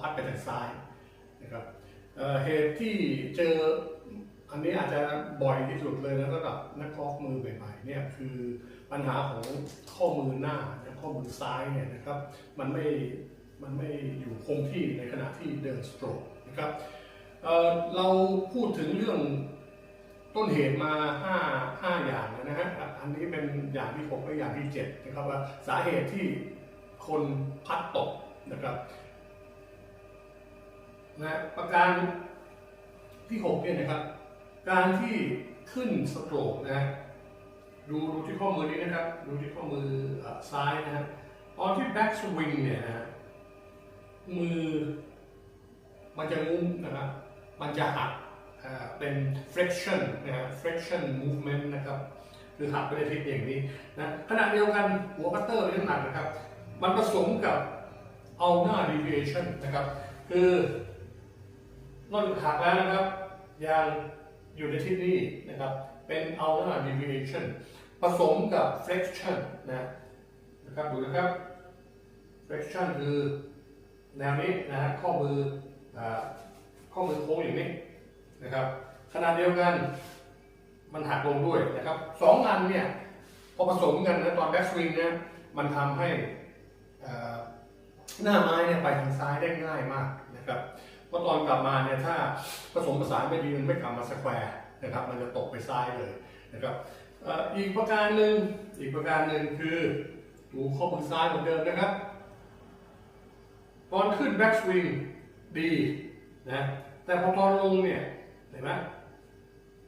พัดไปทางซ้ายนะครับเเหตุที่เจออันนี้อาจจะบ่อยที่สุดเลยนะสำหรับนักกอล์ฟมือใหม่ๆเนี่ยคือปัญหาของข้อมือหน้านะข้อมือซ้ายเนี่ยนะครับมันไม่มันไม่อยู่คงที่ในขณะที่เดินสโตรกนะครับเเราพูดถึงเรื่องต้นเหตุมา5 5อย่างนะฮะอันนี้เป็นอย่างที่6และอย่างที่7นะครับว่าสาเหตุที่คนพัดตกนะครับ นะประการที่6เนี่ยนะครับ การที่ขึ้นสโตรกนะฮะดูดูที่ข้อมือนี้นะครับ ดูที่ข้อมืออซ้ายนะฮะตอนที่แบ็กสวิงเนี่ยนะฮะมือมันจะงุ้มนะครับ มันจะหักเป็น flexion นะฮะ flexion movement นะครับ คือหักไปในทิศอย่างนี้นะขณะเดียวกันหัวพัตเตอร์เป็นน้ำหนักนะครับ มันผสมกับ ulnar deviation นะครับ คือ นอกจากหักแล้วนะครับยังอยู่ในที่นี้นะครับ เป็น ulnar deviation ผสมกับ flexion นะนะครับดูนะครับ flexion คือแนวนี้นะฮะข้อมืออข้อมือโค้งอย่างนี้นะครับขณะเดียวกันมันหักลงด้วยนะครับสองอันเนี่ยพอผสมกันนะตอน back swing เนี่ยมันทำให้หน้าไม้เนี่ยไปทางซ้ายได้ง่ายมากนะครับ ตอนกลับมาเนี่ยถ้าผสมผสานไม่ดีมันไม่กลับมาสแควร์นะครับ มันจะตกไปซ้ายเลยนะครับอีกประการหนึ่งอีกประการหนึ่งคือดูข้อมือซ้ายเหมือนเดิมนะครับ ตอนขึ้นแบ็กสวิงดีนะแต่พอตอนลงเนี่ยเห็นไหม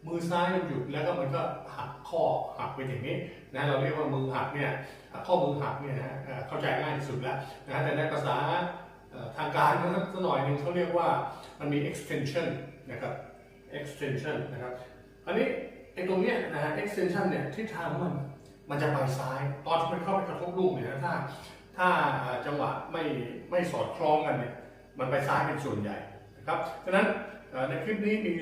มือซ้ายมันหยุดแล้วก็มันก็หักข้อหักไปอย่างนี้นะเราเรียกว่ามือหักเนี่ยข้อมือหักเนี่ยนะเข้าใจง่ายที่สุดแล้วนะแต่ในภาษา ทางการก็สักหน่อยหนึ่งเขาเรียกว่ามันมี extension นะครับ extension นะครับ อันนี้ไอ้ตรงเนี้ยนะฮะ extension เนี่ยทิศทางมันมันจะไปซ้าย ตอนที่มันเข้าไปกระทบลูกเนี่ยนะถ้า ถ้าจังหวะไม่ไม่สอดคล้องกันเนี่ยมันไปซ้ายเป็นส่วนใหญ่นะครับฉะนั้นในคลิปนี้มี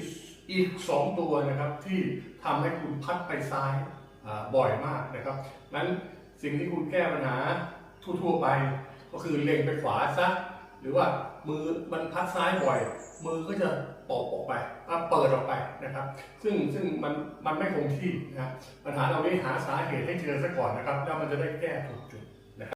อีก 2 ตัวนะครับที่ทำให้คุณพัดไปซ้ายบ่อยมากนะครับนั้นสิ่งที่คุณแก้ปัญหาทั่วๆไปก็คือเล็งไปขวาซะ หรือว่ามือมันพัดซ้ายบ่อย มือก็จะตกออกไปเปิดออกไปนะครับ ซึ่งซึ่งมันมันไม่คงที่นะปัญหาเรานี้หาสาเหตุให้เจอซะก่อนนะครับ แล้วมันจะได้แก้ถูกจุด